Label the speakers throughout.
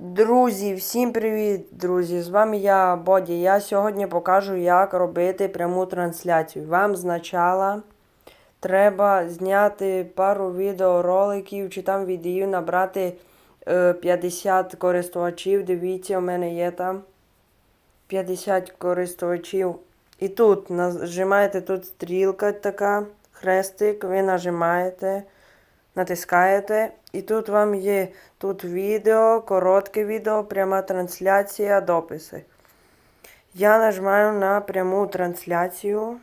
Speaker 1: Друзі, всім привіт, друзі! З вами я, Боді. Я сьогодні покажу, як робити пряму трансляцію. Вам спочатку треба зняти пару відеороликів чи там відео набрати е, 50 користувачів. Дивіться, у мене є там 50 користувачів. І тут нажимаєте тут стрілка така, хрестик, ви нажимаєте натискаєте, і тут вам є тут відео, коротке відео, пряма трансляція, дописи. Я нажимаю на пряму трансляцію.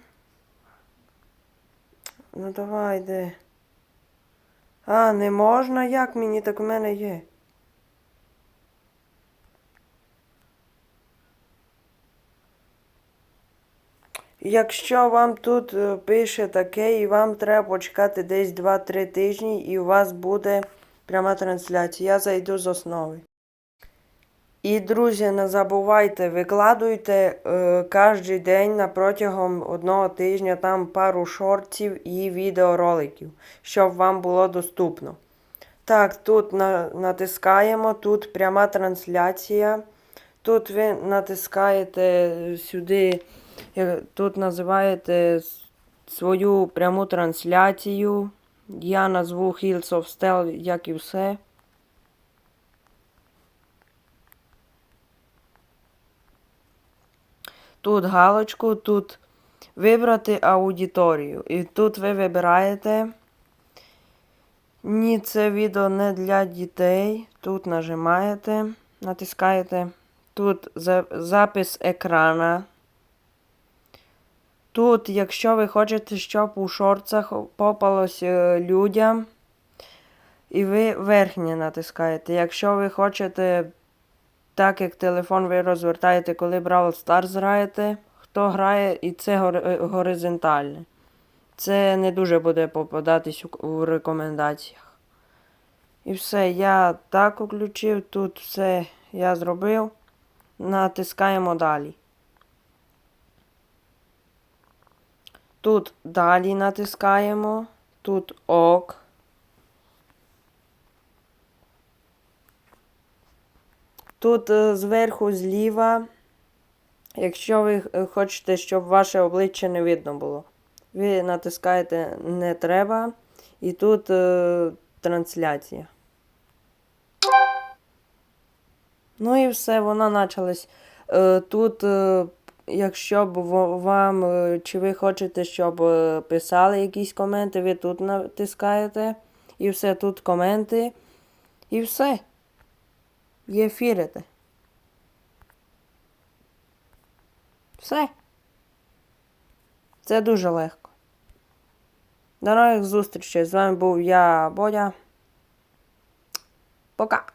Speaker 1: Ну давай, де. А, не можна? Як мені так у мене є? Якщо вам тут е, пише таке, і вам треба почекати десь 2-3 тижні, і у вас буде пряма трансляція. Я зайду з основи. І, друзі, не забувайте, викладуйте е, кожен день на протягом одного тижня там пару шортів і відеороликів, щоб вам було доступно. Так, тут на, натискаємо, тут пряма трансляція. Тут ви натискаєте сюди. Тут називаєте свою пряму трансляцію. Я назву Hills of Steel, як і все. Тут галочку, тут вибрати аудиторію. І тут ви вибираєте. Ні, це відео не для дітей. Тут нажимаєте, натискаєте. Тут запис екрана. Тут, якщо ви хочете, щоб у шорцах попалось е, людям, і ви верхнє натискаєте. Якщо ви хочете, так як телефон ви розвертаєте, коли Brawl Stars граєте, хто грає, і це е, горизонтальне. Це не дуже буде попадатись у рекомендаціях. І все, я так включив, тут все я зробив. Натискаємо далі. Тут далі натискаємо, тут ок. Тут е, зверху зліва, якщо ви е, хочете, щоб ваше обличчя не видно було, ви натискаєте не треба, і тут е, трансляція. Ну і все, вона почалась. Е, тут, е, якщо б вам, е, чи ви хочете, щоб е, писали якісь коменти, ви тут натискаєте. І все, тут коменти. І все. І ефірите. Все. Це дуже легко. До нових зустрічей. З вами був я, Бодя. Пока.